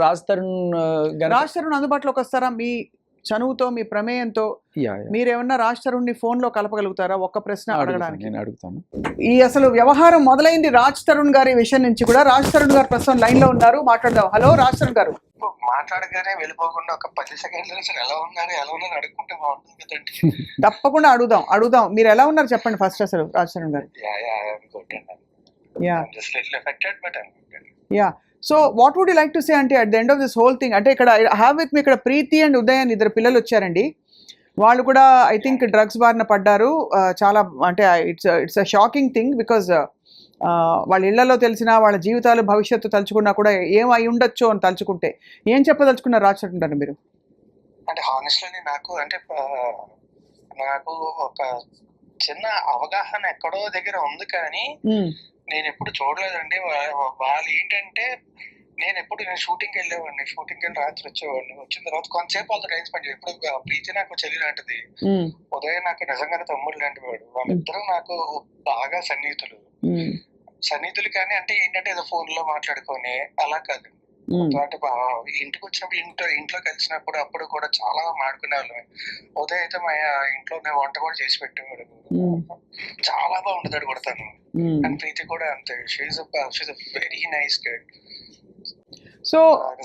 రాజ్ తరుణ్ రాజ్ తరుణ్ అందుబాటులోకి వస్తారా? మీ చనువుతో మీ ప్రమేయంతో? Yeah, yeah. మీరేమన్నా రాజ్ తరుణ్ని ఫోన్లో కలపగలుగుతారా? ఒక్క ప్రశ్న అడగడానికి. నేను అడుగుతాను. ఈ అసలు వ్యవహారం మొదలైంది రాజ్ తరుణ్ గారి విషయం నుంచి కూడా. రాజ్ తరుణ్ గారు ప్రస్తుతం లైన్లో ఉన్నారు. మాట్లాడదాం. హలో రాజ్ తరుణ్ గారు. మాట్లాడగానే వెళ్ళిపోకుండా ఒక పది సెకండ్లు అసలు ఎలా ఉన్నారు ఎలా ఉన్నారు అడుక్కుంటే బాగుంటుంది కదండి. తప్పకుండా అడుగుదాం అడుగుదాం. మీరు ఎలా ఉన్నారు చెప్పండి ఫస్ట్ అసలు రాజ్ తరుణ్ గారు. Yeah. So what would you like to say అంటే at the end of this whole thing అంటే ఇక్కడ హ్యావ్ విత్ మీ ఇక్కడ ప్రీతి అండ్ ఉదయ్ అని ఇద్దరు పిల్లలు వచ్చారండి. వాళ్ళు కూడా ఐ థింక్ డ్రగ్స్ బారిన పడ్డారు. చాలా అంటే it's it's a shocking thing because వాళ్ళ ఇళ్ళలో తెలిసిన వాళ్ళ జీవితాలు భవిష్యత్తు తలుచుకున్నా కూడా ఏం అయి ఉండొచ్చు అని తలుచుకుంటే ఏం చెప్పదలుచుకున్నారు రాచుంటారు మీరు? అంటే హానెస్ట్లీ నాకు అంటే నాకు ఒక చిన్న అవగాహన ఎక్కడో దగ్గర ఉంది కానీ మ్మ్. నేను ఎప్పుడు చూడలేదండి. వాళ్ళు ఏంటంటే నేను ఎప్పుడు నేను షూటింగ్కి వెళ్ళేవాడిని. షూటింగ్కి వెళ్ళి రాత్రి వచ్చేవాడిని. వచ్చిన తర్వాత కొంతసేపు వాళ్ళతో టైం స్పెండ్ ఇప్పుడు ప్రీతి నాకు చెల్లి లాంటిది. ఉదయం నాకు నిజంగానే తమ్ముడు లాంటి వాడు. వాళ్ళిద్దరూ నాకు బాగా సన్నిహితులు. సన్నిహితులు కానీ అంటే ఏంటంటే ఏదో ఫోన్లో మాట్లాడుకొని అలా కాదు. అంటే ఇంటికి వచ్చినప్పుడు ఇంట్లో ఇంట్లో కలిసినప్పుడు అప్పుడు కూడా చాలా మాట్లాడుకునే వాళ్ళం ఉదయం అయితే మా ఇంట్లోనే వంట కూడా చేసి పెట్టేవాడు. మ్మ్. చాలా బాగుంటుంది కూడా తను. మ్మ్. అండ్ ప్రీతి కూడా అంతే. She she very nice guide so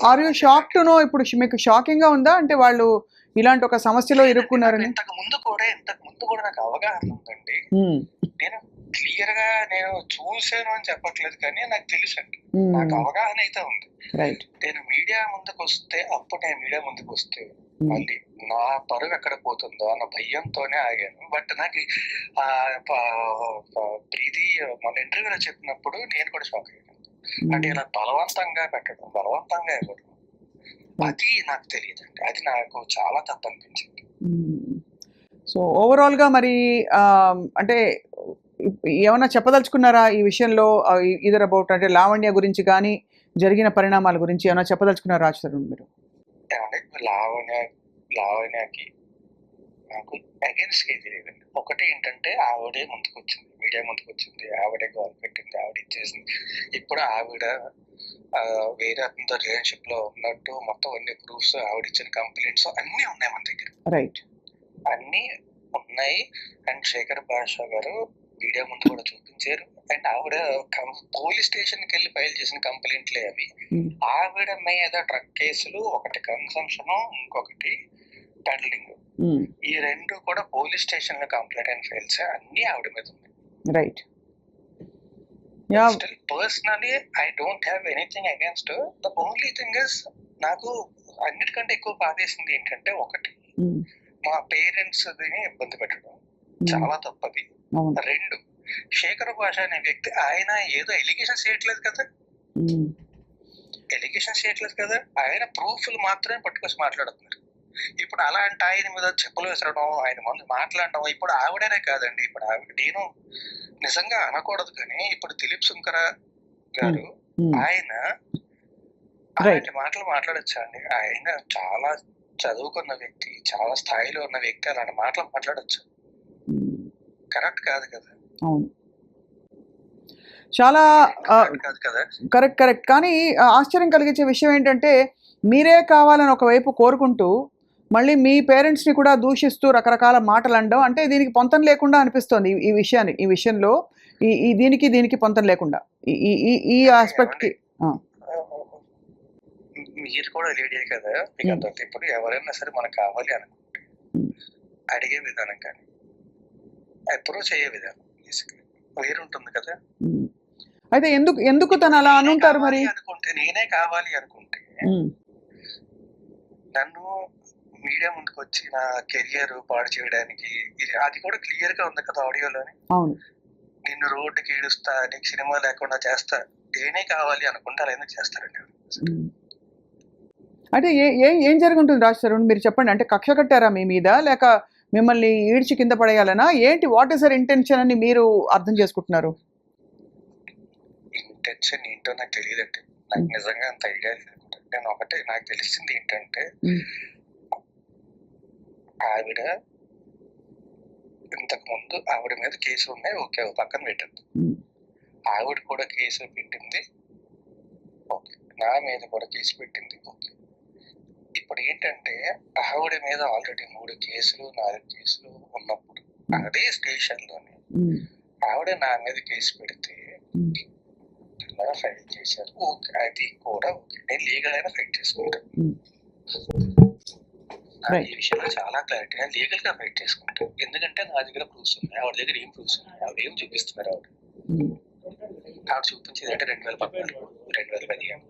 are you shock to know? ఇప్పుడు మీకు షాకింగ్గా ఉందా? అంటే వాళ్ళు ఇలాంటి ఒక సమస్యలో ఇరుక్కున్నారని? ఇంతకు ముందు కూడా ఇంతకు ముందు కూడా నాకు అవగాహన ఉందండి. మ్మ్. నేను క్లియర్గా నేను చూసాను అని చెప్పట్లేదు కానీ నాకు తెలుసు అండి మ్మ్. నాకు అవగాహన అయితే ఉంది. రైట్ నేను మీడియా ముందుకు వస్తే అప్పుడు నేను మీడియా ముందుకు వస్తే. మళ్ళీ నా పరువు ఎక్కడ పోతుందో అన్న భయంతోనే ఆగాను. బట్ నాకు ఆ, ప్రీతి మన ఇంటర్వ్యూలో చెప్పినప్పుడు నేను కూడా షాక్ అయ్యాను. అంటే ఇలా బలవంతంగా పెట్టడం బలవంతంగా ఇవ్వడం అది నాకు తెలియదండి. అది నాకు చాలా తప్పు అనిపించింది సో ఓవరాల్గా మరి అంటే ఏమైనా చెప్పదలుచుకున్నారా ఈ విషయంలో? ఇదర్ అబౌట్ అంటే లావణ్య గురించి కానీ జరిగిన పరిణామాల గురించి ఏమైనా చెప్పదలుచుకున్నారా రాజ్ మీరు? లావణ్య లావణ్యకి నాకు అగేన్స్ట్ ఏది లేదండి ఒకటి ఏంటంటే ఆవిడే ముందుకు వచ్చింది మీడియా ముందుకు వచ్చింది ఆవిడే గోల్ పెట్టింది ఆవిడ ఇచ్చేసింది. ఇప్పుడు ఆవిడ వేరే అతనితో రిలేషన్షిప్లో ఉన్నట్టు మొత్తం అన్ని ప్రూఫ్స్ ఆవిడ ఇచ్చిన కంప్లైంట్స్ అన్ని ఉన్నాయి మన దగ్గర. రైట్ అన్ని ఉన్నాయి. అండ్ శేఖర్ భాషా గారు మీడియా ముందు కూడా చూపించారు. అండ్ ఆవిడ పోలీస్ స్టేషన్కి వెళ్ళి ఫైల్ చేసిన కంప్లైంట్లే అవి. ఆవిడ మీద డ్రగ్ కేసులు ఒకటి కన్సంప్షన్ ఇంకొకటి పెడలింగ్. ఈ రెండు కూడా పోలీస్ స్టేషన్లో కంప్లైంట్ అండ్ ఫైల్స్ అన్ని ఆవిడ మీద ఉంది right. Still personally I don't have anything against the only thing is నాకు అన్నిటికంటే ఎక్కువ బాధేసింది ఏంటంటే ఒకటి మా పేరెంట్స్ ఇబ్బంది పెట్టడం. చాలా తప్పది. రెండు. శేఖర్ భాష అనే వ్యక్తి ఆయన ఏదో ఎలిగేషన్స్ చేయట్లేదు కదా? మ్మ్. ఎలిగేషన్స్ చేయట్లేదు కదా? ఆయన ప్రూఫ్లు మాత్రమే పట్టుకొచ్చి మాట్లాడుతున్నారు. ఇప్పుడు అలాంటి ఆయన మీద చెప్పులు విసరడం ఆయన ముందు మాట్లాడడం ఇప్పుడు ఆవిడనే కాదండి. ఇప్పుడు ఆవిడ నేను నిజంగా అనకూడదు కానీ ఇప్పుడు దిలీప్ సుంకర గారు. ఆయన అలాంటి మాటలు మాట్లాడొచ్చా అండి? ఆయన చాలా చదువుకున్న వ్యక్తి చాలా స్థాయిలో ఉన్న వ్యక్తి అలాంటి మాటలు మాట్లాడొచ్చు. కరెక్ట్ కాదు కదా. అవును. చాలా కరెక్ట్ కాదు కదా. Correct correct. కానీ ఆశ్చర్యం కలిగించే విషయం ఏంటంటే మీరే కావాలని ఒకవైపు కోరుకుంటూ మళ్ళీ మీ పేరెంట్స్ని కూడా దూషిస్తూ రకరకాల మాటలు అనడం అంటే దీనికి పొంతం లేకుండా అనిపిస్తోంది ఈ- విషయాన్ని ఈ విషయంలో. ఈ ఈ దీనికి దీనికి పొంతం లేకుండా. ఈ ఈ- ఆస్పెక్ట్కి మీరు కూడా లేడీ కదా మీకు ఇప్పుడు ఎవరైనా సరే మనకు కావాలి అనుకుంటే. అడిగే విధానం కానీ అప్రోచ్ అయ్యే విధానం వేరుంటుంది కదా. అయితే ఎందుకు ఎందుకు తను అలా అనుంటారు మరి? అనుకుంటే నేనే కావాలి అనుకుంటే నన్ను మీడియా ముందుకు వచ్చి నా కెరియర్ పాడు చేయడానికి ఇది అది కూడా క్లియర్గా ఉంది కదా ఆడియోలోని. నిన్ను రోడ్డుకి ఈడుస్తా నీకు సినిమా లేకుండా చేస్తా నేనే కావాలి అనుకుంటే అలా ఎందుకు చేస్తారండి. అయితే ఏ ఏం జరుగుంటుంది రాజ్ తరుణ్? మీరు చెప్పండి. అంటే కక్ష కట్టారా మీ మీద? లేక మిమ్మల్ని ఈడ్చి కింద పడేయాలనా? ఏంటి? వాట్ ఇస్ అర్ ఇంటెన్షన్ అని మీరు అర్థం చేసుకుంటున్నారు? ఇంటెన్షన్ ఏంటో నాకు తెలియదండి. నాకు మ్మ్. నిజంగా అంత ఐడియా లేదు. నేను ఒకటే నాకు తెలిసింది ఏంటంటే మ్మ్. ఆవిడ ఇంతకు ముందు ఆవిడ మీద కేసులు ఉన్నాయి. ఓకే పక్కన పెట్టింది మ్మ్. ఆవిడ కూడా కేసు పెట్టింది. ఓకే నా మీద కూడా కేసు పెట్టింది. ఓకే. ఇప్పుడు ఏంటంటే ఆవిడ మీద ఆల్రెడీ మూడు కేసులు నాలుగు కేసులు ఉన్నప్పుడు అదే స్టేషన్లోనే ఉమ్, ఆవిడ నా మీద కేసు పెడితే ఇలా ఫైట్ చేశారు. ఓకే అది కూడా ఓకే. నేను లీగల్ అయినా ఫైట్ చేసుకుంటాను. ఈ విషయంలో చాలా క్లారిటీ నేను లీగల్గా ఫైట్ చేసుకుంటాను ఎందుకంటే నా దగ్గర ప్రూఫ్స్ ఉన్నాయి. ఆవిడ దగ్గర ఏం ప్రూఫ్స్ ఉన్నాయి? ఆవిడ ఏం చూపిస్తున్నారు ఆవిడ? ఆవిడ చూపించేది అంటే రెండు వేల పద్నాలుగు రెండు వేల పదిహేను.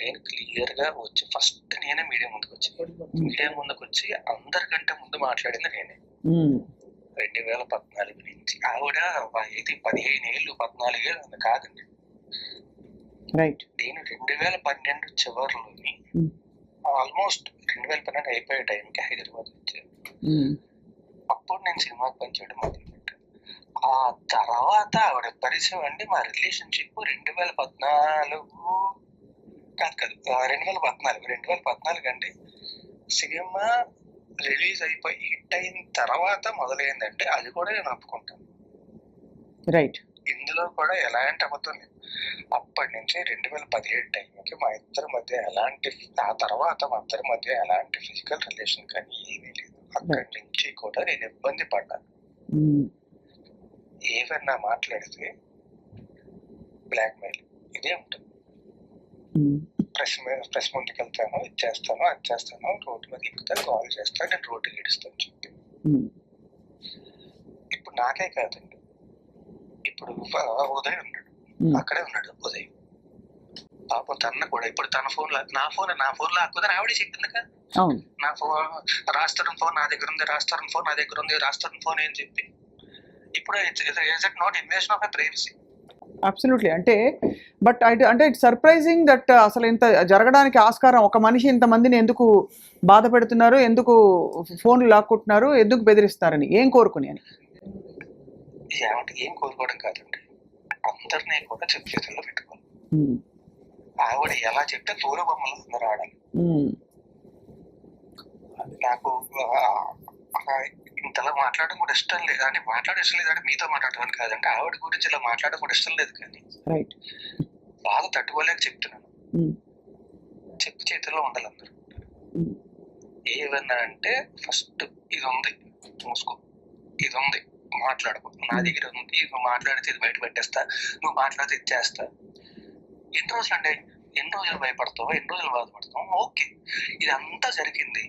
నేను క్లియర్గా వచ్చి ఫస్ట్ నేనే మీడియా ముందుకు వచ్చి. మీడియా ముందుకు వచ్చి అందరికంటే ముందు మాట్లాడింది నేనే. ఉమ్, రెండు వేల పద్నాలుగు నుంచి ఆవిడ ఇది పదిహేను ఏళ్ళు పద్నాలుగు ఏళ్ళు కాదండి. రైట్ నేను రెండు వేల పన్నెండు చివరిలోని ఉమ్, ఆల్మోస్ట్ రెండు వేల పన్నెండు అయిపోయే టైంకి హైదరాబాద్ వచ్చాను. అప్పుడు నేను సినిమాకి పనిచేయడం మొదలుపెట్టాను. ఆ తర్వాత ఆవిడ పరిచయం అండి మా రిలేషన్షిప్ రెండు వేల పద్నాలుగు కాదు కాదు రెండు వేల పద్నాలుగు రెండు వేల పద్నాలుగు అండి. సినిమా రిలీజ్ అయిపోయి హిట్ అయిన తర్వాత మొదలైందంటే అది కూడా నేను ఒప్పుకుంటాను. రైట్. ఇందులో కూడా ఎలాంటి అబద్ధం లేదు. అప్పటి నుంచి రెండు వేల పదిహేడు టైంకి మా ఇద్దరి మధ్య ఎలాంటి ఆ తర్వాత మా ఇద్దరి మధ్య ఎలాంటి ఫిజికల్ రిలేషన్ కానీ ఏమీ లేదు. అక్కడి నుంచి కూడా నేను ఇబ్బంది పడ్డాను. ఏవన్నా మాట్లాడితే బ్లాక్ మెయిల్ ఇదే ఉంటుంది. ప్రెస్ మీద ప్రెస్ ముందుకు వెళ్తాను ఇది చేస్తాను అది చేస్తాను రోడ్డు మీద ఎక్కుతాను కాల్ చేస్తాను నేను రోడ్డు గడిస్తాను చెప్పి. ఉమ్, ఇప్పుడు నాకే కాదండి. ఇప్పుడు ఉదయ్ ఉన్నాడు. ఉమ్, అక్కడే ఉన్నాడు ఉదయ్. పాపం తన కూడా ఇప్పుడు తన ఫోన్ నా ఫోన్ నా ఫోన్ లాక్కుదని ఆవిడే చెప్పింది కదా నా ఫోన్ రాస్తారన్ ఫోన్ నా దగ్గర ఉంది రాస్తారన్ ఫోన్ నా దగ్గర ఉంది రాస్తారన్ ఫోన్ ఏం చెప్పి. ఇప్పుడు is it not invasion of a privacy absolutely అంటే బట్ అంటే ఇట్స్ సర్ప్రైజింగ్ దట్ అసలు ఇంత జరగడానికి ఆస్కారం ఒక మనిషి ఇంతమందిని ఎందుకు బాధ పెడుతున్నారు ఎందుకు ఫోన్లు లాక్కుంటున్నారు ఎందుకు బెదిరిస్తారని ఏం కోరుకుని అని? ఏమంటే ఏం కోరుకోవడం కాదండి. అందరినీ కూడా చెప్పు చేతుల్లో పెట్టుకోవాలి ఉమ్, ఆవిడ ఎలా చెప్తే తోల బొమ్మలు అందరూ ఆడాలి. ఉమ్, నాకు ఇంతలా మాట్లాడడం కూడా ఇష్టం లేదు. అంటే మాట్లాడడం ఇష్టం లేదు అంటే మీతో మాట్లాడడం కాదండి. ఆవిడ గురించి ఇలా మాట్లాడడం కూడా ఇష్టం లేదు కానీ రైట్ బాధ తట్టుకోలేక చెప్తున్నాను. ఉమ్, చెప్పు చేతుల్లో ఉండాలి అందరూ. ఉమ్, ఏమన్నా అంటే ఫస్ట్ ఇది ఉంది మూసుకో. ఇది ఉంది మాట్లాడుకో. నా దగ్గర ఉంది. నువ్వు మాట్లాడితే ఇది బయట పెట్టేస్తా. నువ్వు మాట్లాడితే ఇది చేస్తా. ఎన్ని రోజులు అంటే ఎన్ని రోజులు భయపడతావు? ఎన్ని రోజులు బాధపడతావు? ఓకే. ఇదంతా జరిగింది.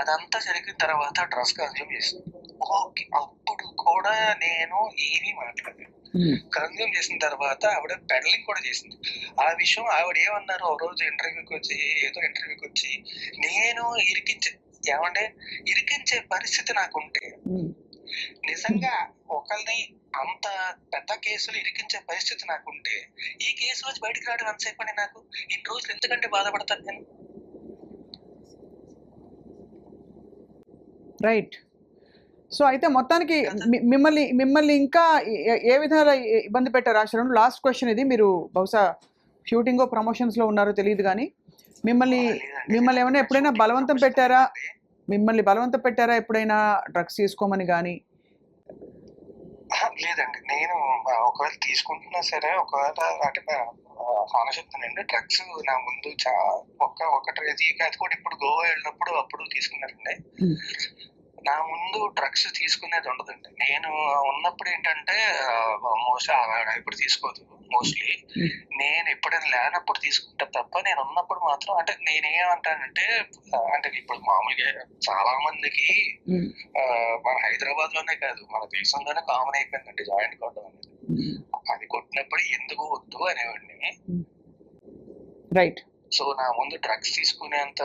అదంతా జరిగిన తర్వాత డ్రస్ కన్జ్యూమ్ చేసింది ఓకే. అప్పుడు కూడా నేను ఏమీ మాట్లాడలేదు. కన్జ్యూమ్ చేసిన తర్వాత ఆవిడ పెడలింగ్ కూడా చేసింది. ఆ విషయం ఆవిడ ఏమన్నారు? ఒక రోజు ఇంటర్వ్యూకి వచ్చి ఏదో ఇంటర్వ్యూకి వచ్చి నేను ఇరికించే ఏమంటే ఇరికించే పరిస్థితి నాకుంటే ఉమ్, నిజంగా ఒకరిని అంత పెద్ద కేసులు ఇరికించే పరిస్థితి నాకుంటే ఈ కేసు నుంచి బయటకు రావడం ఎంతసేపు నాకు? ఇన్ని రోజులు ఎందుకంటే బాధపడతాను నేను? రైట్. సో అయితే మొత్తానికి మిమ్మల్ని మిమ్మల్ని ఇంకా ఏ- విధంగా ఇబ్బంది పెట్టారు? ఆశ్రమం లాస్ట్ క్వశ్చన్ ఇది. మీరు బహుశా షూటింగ్ ప్రమోషన్స్లో ఉన్నారో తెలియదు కానీ మిమ్మల్ని. మిమ్మల్ని ఏమైనా ఎప్పుడైనా బలవంతం పెట్టారా? మిమ్మల్ని బలవంతం పెట్టారా? ఎప్పుడైనా డ్రగ్స్ తీసుకోమని కానీ? లేదండి. నేను ఒకవేళ తీసుకుంటున్నా సరే ఒకవేళ అంటే హాన చెప్తానండి డ్రగ్స్ నా ముందు చా ఒక్క ఒకటి అది అది కూడా ఇప్పుడు గోవా వెళ్ళినప్పుడు అప్పుడు తీసుకున్నారండి. నా ముందు డ్రగ్స్ తీసుకునేది ఉండదండి. నేను ఉన్నప్పుడు ఏంటంటే మోస్ట్లీ ఇప్పుడు తీసుకోదు మోస్ట్లీ Hmm. నేను ఎప్పుడైనా లేనప్పుడు తీసుకుంటా తప్ప నేను ఉన్నప్పుడు మాత్రం అంటే నేనేమంటానంటే అంటే ఇప్పుడు మామూలుగా చాలా మందికి ఆ, మన హైదరాబాద్లోనే కాదు మన దేశంలోనే కామన్ అయిపోయిందండి జాయింట్ కొట్టడం అనేది. ఉమ్, అది కొట్టినప్పుడు ఎందుకు వద్దు అనేవాడిని. రైట్ సో నా ముందు డ్రగ్స్ తీసుకునేంత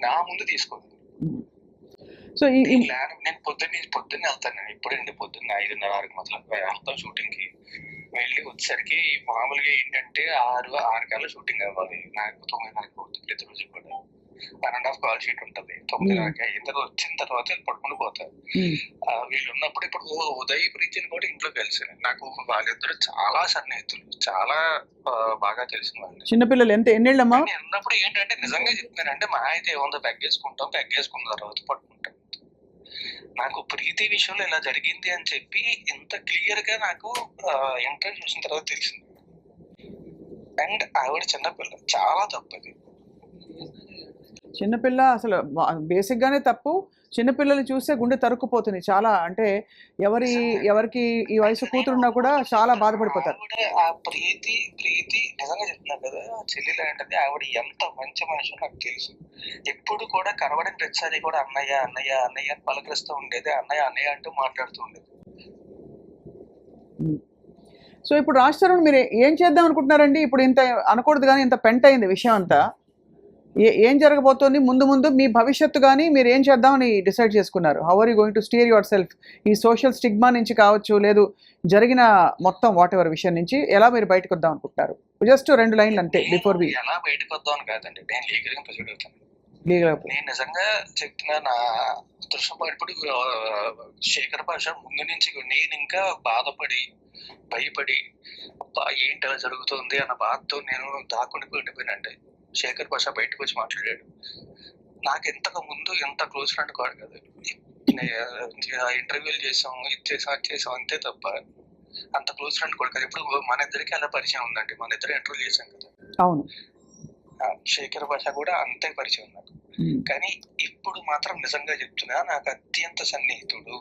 నా ముందు తీసుకోదు. సో ఈ నేను పొద్దున్నే పొద్దున్నే వెళ్తాను నేను. ఇప్పుడండి పొద్దున్న ఐదున్నర ఆరుకి మొదలు వెళ్తాం షూటింగ్కి వెళ్ళి వచ్చేసరికి మామూలుగా ఏంటంటే ఆరు ఆరు కల్లా షూటింగ్ అవ్వాలి. నాకు తొమ్మిదిన్నరకి అవుతుంది ప్రతిరోజు కూడా. One and half call sheet ఉంటుంది. తొమ్మిదిన్నరకి అయిన తర్వాత వచ్చిన తర్వాత పడుకుని పోతారు వీళ్ళు ఉన్నప్పుడు ఇప్పుడు ఉదయ్ ప్రీతిని కూడా ఇంట్లో కలిసాను. నాకు వాళ్ళిద్దరు చాలా సన్నిహితులు. చాలా బాగా తెలిసిన వాళ్ళు చిన్నపిల్లలు ఎంత? ఎన్నేళ్ళమ్మా? నేను ఉన్నప్పుడు ఏంటంటే నిజంగా చెప్తున్నానంటే మా అయితే ఏముందో? పెగ్గేసుకుంటాం పెగ్గేసుకున్న తర్వాత పట్టుకుంటాం నాకు ప్రీతి విషయంలో ఇలా జరిగింది అని చెప్పి ఇంత క్లియర్గా నాకు ఇంటర్వ్యూ చూసిన తర్వాత తెలిసింది. అండ్ ఆవిడ చిన్నపిల్ల చాలా తప్పది. చిన్నపిల్ల అసలు బేసిక్ గానే తప్పు. చిన్నపిల్లల్ని చూస్తే గుండె తరుక్కుపోతుంది. చాలా అంటే ఎవరి ఎవరికి ఈ వయసు కూతురున్నా కూడా చాలా బాధపడిపోతారు. ప్రీతి ప్రీతి నిజంగా చెప్తున్నా కదా ఆ చెల్లి లాంటిది ఆవిడ ఎంత మంచి మనిషి నాకు తెలుసు. ఎప్పుడు కూడా కనబడిన ప్రతిసారి కూడా అన్నయ్య అన్నయ్య అన్నయ్య అని పలకరిస్తూ ఉండేది. అన్నయ్య అన్నయ్య అంటూ మాట్లాడుతూ ఉండేది. సో ఇప్పుడు తరుణ్ మీరు ఏం చేద్దాం అనుకుంటున్నారండి? ఇప్పుడు ఇంత అనకూడదు కానీ ఇంత పెంట అయింది విషయం అంతా. ఏ ఏం జరగబోతోంది? ముందు ముందు మీ భవిష్యత్తు కానీ మీరు ఏం చేద్దామని డిసైడ్ చేసుకున్నారు? How are you going to steer yourself ఈ సోషల్ స్టిగ్మా నుంచి కావచ్చు లేదు జరిగిన మొత్తం వాట్ ఎవర్ విషయం నుంచి ఎలా మీరు బయటకు వద్దాం అనుకుంటున్నారు? జస్ట్ రెండు లైన్లు అంతే బిఫోర్ వి ఎలా బయటకు వద్దాం అని కాదండి. నేను లీగల్గా ప్రొసీడ్ అవుతాను. లీగల్ నేను నిజంగా చెప్తున్నా నా దృశ్యం ఇప్పుడు శేఖర్ భాష ముందు నుంచి నేను ఇంకా బాధపడి భయపడి ఏంటి అలా జరుగుతుంది అన్న బాధతో నేను దాక్కుని ఉండిపోయినండి శేఖర్ భాష బయటకు వచ్చి మాట్లాడాడు. నాకు ఇంతకు ముందు ఎంత క్లోజ్ ఫ్రెండ్ కాదు కదా. ఇంటర్వ్యూలు చేసాం ఇది చేసాం అది చేసాం అంతే తప్ప అంత క్లోజ్ ఫ్రెండ్ కూడా కదా. ఇప్పుడు మన ఇద్దరికి అలా పరిచయం ఉందండి. మన ఇద్దరు ఇంటర్వ్యూ చేసాం కదా. అవును. శేఖర్ భాష కూడా అంతే పరిచయం నాకు కానీ ఇప్పుడు మాత్రం నిజంగా చెప్తున్నా నాకు అత్యంత సన్నిహితుడు.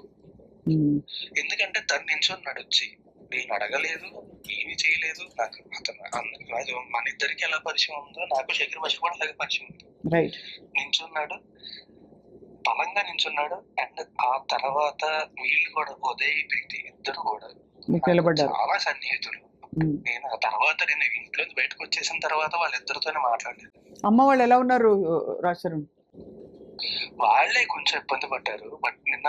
ఎందుకంటే తను నించున్నాడు వచ్చి నేను అడగలేదు ఏమీ చేయలేదు. నాకు అతను రాజు మన ఇద్దరికి ఎలా పరిచయం ఉందో నాకు శేఖర్ భాష కూడా అలాగే పరిచయం ఉంది. రైట్ నించున్నాడు బలంగా నించున్నాడు అండ్ ఆ తర్వాత వీళ్ళు కూడా ఉదయ్ ప్రీతి ఇద్దరు కూడా చాలా సన్నిహితులు. ఉమ్. నేను ఆ తర్వాత నేను ఇంట్లో బయటకు వచ్చేసిన తర్వాత వాళ్ళిద్దరితోనే మాట్లాడలేదు అమ్మ వాళ్ళు ఎలా ఉన్నారు తరుణ్ వాళ్ళే కొంచెం ఇబ్బంది పడ్డారు. బట్ నిన్న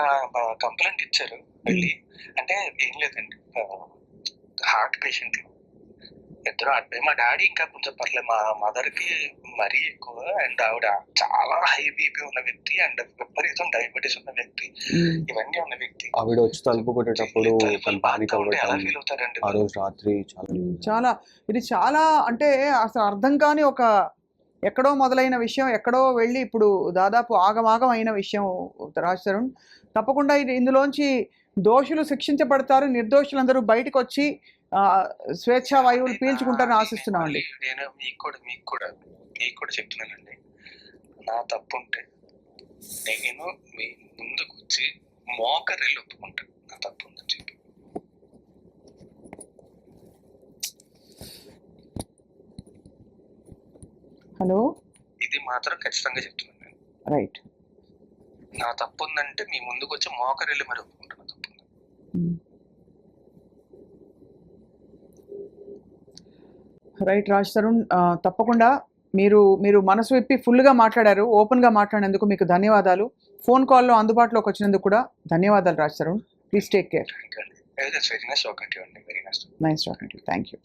కంప్లైంట్ ఇచ్చారు వెళ్ళి. అంటే ఏం లేదండి. Heart patient. ఇద్దరు అడ్డే మా డాడీ ఇంకా కొంచెం పర్లేదు మా మదర్కి మరీ ఎక్కువ. అండ్ ఆవిడ చాలా హై బీపీ ఉన్న వ్యక్తి అండ్ విపరీతం డయాబెటీస్ ఉన్న వ్యక్తి. ఇవన్నీ ఉన్న వ్యక్తి. ఆవిడ వచ్చి తలుపు కొట్టేటప్పుడు ఎలా ఫీల్ అవుతారండి ఆ రోజు రాత్రి చాలా చాలా ఇది చాలా అంటే అసలు అర్థం కాని ఒక ఎక్కడో మొదలైన విషయం ఎక్కడో వెళ్ళి ఇప్పుడు దాదాపు ఆగమాగం అయిన విషయం రాజ్ తరుణ్. తప్పకుండా ఇది ఇందులోంచి దోషులు శిక్షించబడతారు నిర్దోషులందరూ బయటకు వచ్చి స్వేచ్ఛా వాయువులు పీల్చుకుంటారని ఆశిస్తున్నామండి. నేను మీకు కూడా మీకు కూడా మీకు కూడా చెప్తున్నానండి. నా తప్పు ఉంటే నేను మీ ముందుకు వచ్చి మోకరిల్లు ఒప్పుకుంటాను నా తప్పు ఉందని హలో? ఇది మాత్రం ఖచ్చితంగా చెప్తున్నాను నేను. రైట్. నా తప్పు ఉందంటే మీ ముందుకు వచ్చి మోకరిల్లు మరి ఒప్పుకుంటాను తప్పు. రైట్ రాజ్ తరుణ్ ఆ, తప్పకుండా మీరు మీరు మనసు విప్పి ఫుల్గా మాట్లాడారు ఓపెన్గా మాట్లాడినందుకు మీకు ధన్యవాదాలు. ఫోన్ కాల్లో అందుబాటులోకి వచ్చినందుకు కూడా ధన్యవాదాలు Raj Tarun. Please take care. Thank you అండి very nice talking very nice nice talking thank you